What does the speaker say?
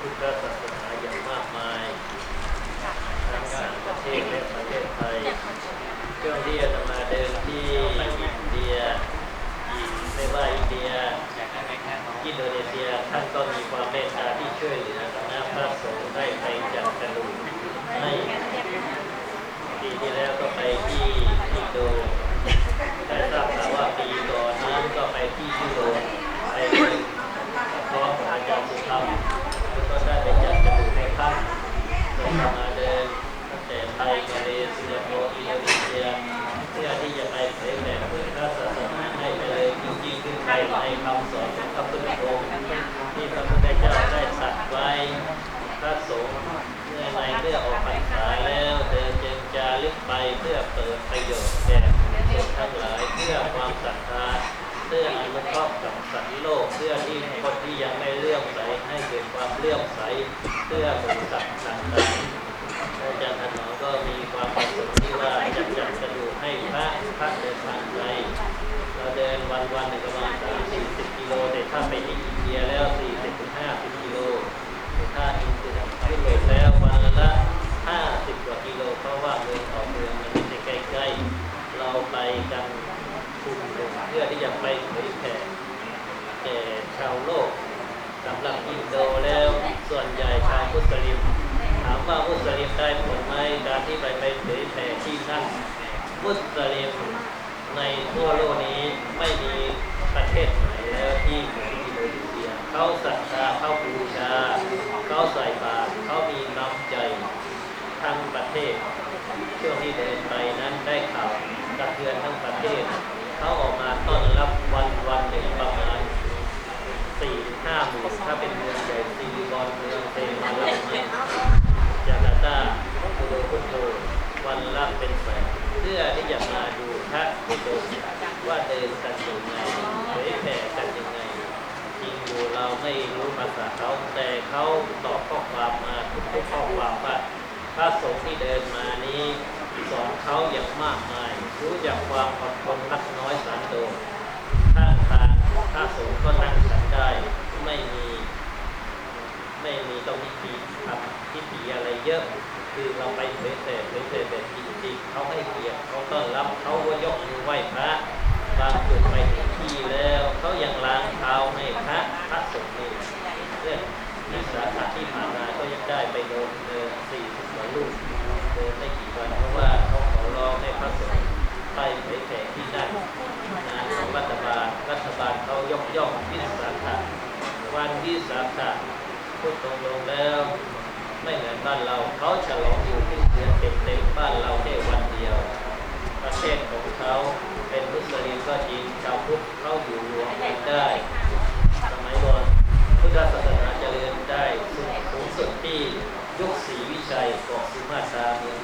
พระศาสนาอย่างมากมายทั้งต่างประเทศและประเทศไทยช่วงที่อาตมาเดินที่อินเดียไม่ว่าอินเดียอินโดนีเซียท่านก็มีความเมตตาที่ช่วยเหลือคณะพระสงฆ์ได้ไปจัดกระดูกให้ปีที่แล้วก็ไปที่อินโดแต่ทราบข่าวว่าปีก่อนนั้นก็ไปที่ยุโรปไปพร้อมกับอาจารย์สุธรรมแล้วก็ได้ไปจัดกระดูกให้ท่านโดยมาเดินตั้งแต่ไทยมาเลเซียโบอินโดนีเซียเพื่อที่จะไปเผยแผ่เผยพระศาสนาให้ไปเลยจริงๆคือไปใน คำสอนของพระพุทธองค์ที่พระพุทธเจ้าได้ตรัสไว้พระสงฆ์เมื่อในเมื่อออกพรรษาแล้วเดินจึงจารึกไปเพื่อเปิดประโยชน์แก่คนทั้งหลายเพื่อความศรัทธาเพื่ออนุเคราะห์กับสัตว์โลกเพื่อที่คนที่ยังไม่เลื่อมใสให้เกิดความเลื่อมใสเพื่อหมู่สัตว์ต่างๆอาจารย์ถนอมก็มีความประสงค์ที่ว่าจะจัดกระดูกให้พระพระเดินทางไกลเราเดินวันวันหนึ่งประมาณ3 4 0กิโลแต่ถ้าไปที่อินเดียแล้ว 40ถึง50กิโลแต่ถ้าอินเดียยุโรปแล้ววันละ 50 กว่ากิโล เพราะว่าเมืองออกเมืองมันไม่ใช่ใกล้ๆ เราไปกันชุมนุม เพื่อที่จะไปเผยแผ่แก่ชาวโลกสำหรับอินโดแล้วส่วนใหญ่ชาวมุสลิม ถามว่ามุสลิมได้ผลไหมการที่ไปไปเผยแผ่ที่นั่นมุสลิมในทั่วโลกนี้ไม่มีประเทศไหนแล้วที่เหมือนอินโดนีเซียเขาศรัทธาเขาบูชาเขาใส่บาตรเขามีน้ำใจทั้งประเทศ ช่วงที่เดินไปนั้นได้ข่าวกระเทือนทั้งประเทศ เขาออกมาต้อนรับวันวันหนึ่งประมาณสี่ห้าหมื่นถ้าเป็นเมืองใหญ่ซีรีบอนเมืองเซมาลามันจาการ์ตาคุโดคุโตวันละเป็นแสนเพื่อที่จะมาดูพระพุทธองค์ว่าเดินกันยังไงเผยแผ่กันยังไงจริงอยู่เราไม่รู้ภาษาเขาแต่เขาตอบข้อความมาทุกข้อความว่าพระสงฆ์ที่เดินมานี้ สอนเขาอย่างมากมาย รู้จักความอดทนรักน้อยสันโดษข้างทางพระสงฆ์ก็นั่งฉันได้ ไม่มี ไม่มีต้องพิธีทำพิธีอะไรเยอะ คือเราไปเผยแผ่เผยแผ่แบบจริงๆเขาให้เกียรติเขาต้อนรับเขาก็ยกมือไหว้พระ บางจุดไปถึงที่แล้วเขายังล้างเท้าให้พระพระสงฆ์นี่เรื่องนิสาสะที่ผ่านมาก็ยังได้ไปโดนเดินสี่สิบกว่าลูกเดินไม่กี่วันเพราะว่าเขาขอร้องให้พระสงฆ์ไปเผยแผ่ที่นั่นงานของรัฐบาลรัฐบาลเขา ย่องวิสาขะวันวิสาขะพูดตรงๆแล้ว ไม่เหมือนบ้านเราเขาฉลองอยู่ที่เดือนเต็มๆบ้านเราได้วันเดียว ประเทศของเขาเป็นมุสลิมก็จริงชาวพุทธเขาอยู่รวมกันได้ สมัยก่อนพุทธศาสนาเจริญได้สูงสุดที่ยุคศรีวิชัยเกาะสุมาตราเมือง